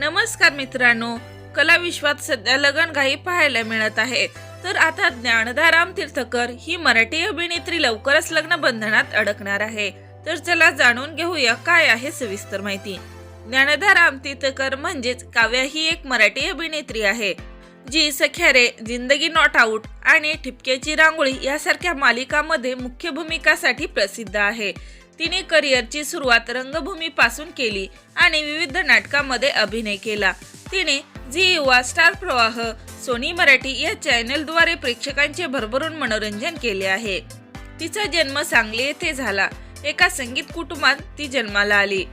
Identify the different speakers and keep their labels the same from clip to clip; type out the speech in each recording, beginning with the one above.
Speaker 1: नमस्कार मित्रांनो कला विश्वात सध्या लगनघाई पाहायला मिळत आहे. तर आता ज्ञानदाराम तीर्थकर ही मराठी अभिनेत्री लवकरच लग्न बंधनात अडकणार आहे. तर चला जाणून घेऊया काय आहे सविस्तर माहिती. ज्ञानदाराम तीर्थकर म्हणजेच काव्या ही एक मराठी अभिनेत्री आहे. जी सख्यारे जिंदगी नॉट आऊट आणि ठिपक्याची रांगोळी यासारख्या मालिकामध्ये मुख्य भूमिकासाठी प्रसिद्ध आहे. तिने करिअरची सुरुवात रंगभूमीपासून केली आणि विविध नाटकामध्ये अभिनय केला. तिने झी युवा स्टार प्रवाह सोनी मराठी या चॅनलद्वारे प्रेक्षकांचे भरभरून मनोरंजन केले आहे. तिचा जन्म सांगली येथे झाला. एका संगीत कुटुंबात ती जन्माला आली.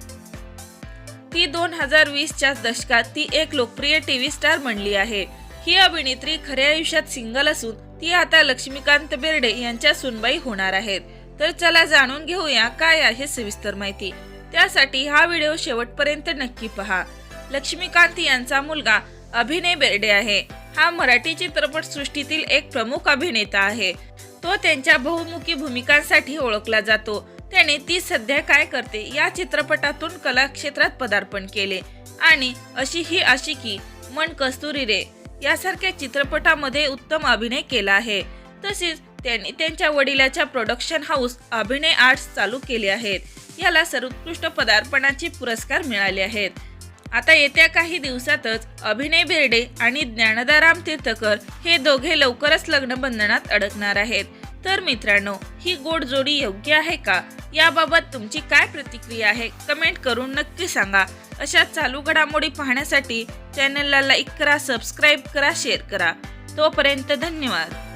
Speaker 1: ती दोन हजार वीसच्या दशकात ती एक लोकप्रिय टी व्ही स्टार बनली आहे. ही अभिनेत्री खऱ्या आयुष्यात सिंगल असून ती आता लक्ष्मीकांत बेर्डे यांच्या सुनबाई होणार आहेत. तर चला जाणून घेऊया काय आहे सविस्तर माहिती. त्यासाठी हा व्हिडिओ शेवटपर्यंत नक्की पहा. लक्ष्मीकांत यांचा मुलगा अभिनय बेर्डे आहे. हा मराठी चित्रपट सृष्टीतील एक प्रमुख अभिनेता आहे. तो त्यांच्या बहुमुखी भूमिकांसाठी ओळखला जातो. त्याने ती सध्या काय करते या चित्रपटातून कला क्षेत्रात पदार्पण केले. आणि अशी ही आशिकी मन कस्तुरी रे यासारख्या चित्रपटामध्ये उत्तम अभिनय केला आहे. तसेच त्यांनी त्यांच्या वडिलाच्या प्रोडक्शन हाऊस अभिनय आर्ट्स चालू केले आहेत. याला सर्वोत्कृष्ट पदार्पणाचे पुरस्कार मिळाले आहेत. आता येत्या काही दिवसातच अभिनय बेर्डे आणि ज्ञानदाराम तीर्थकर हे दोघे लवकरच लग्नबंधनात अडकणार आहेत. तर मित्रांनो ही गोड जोडी योग्य आहे का? याबाबत तुमची काय प्रतिक्रिया आहे? कमेंट करून नक्की सांगा. अशा चालू घडामोडी पाहण्यासाठी चॅनलला लाईक करा सबस्क्राईब करा शेअर करा. तोपर्यंत धन्यवाद.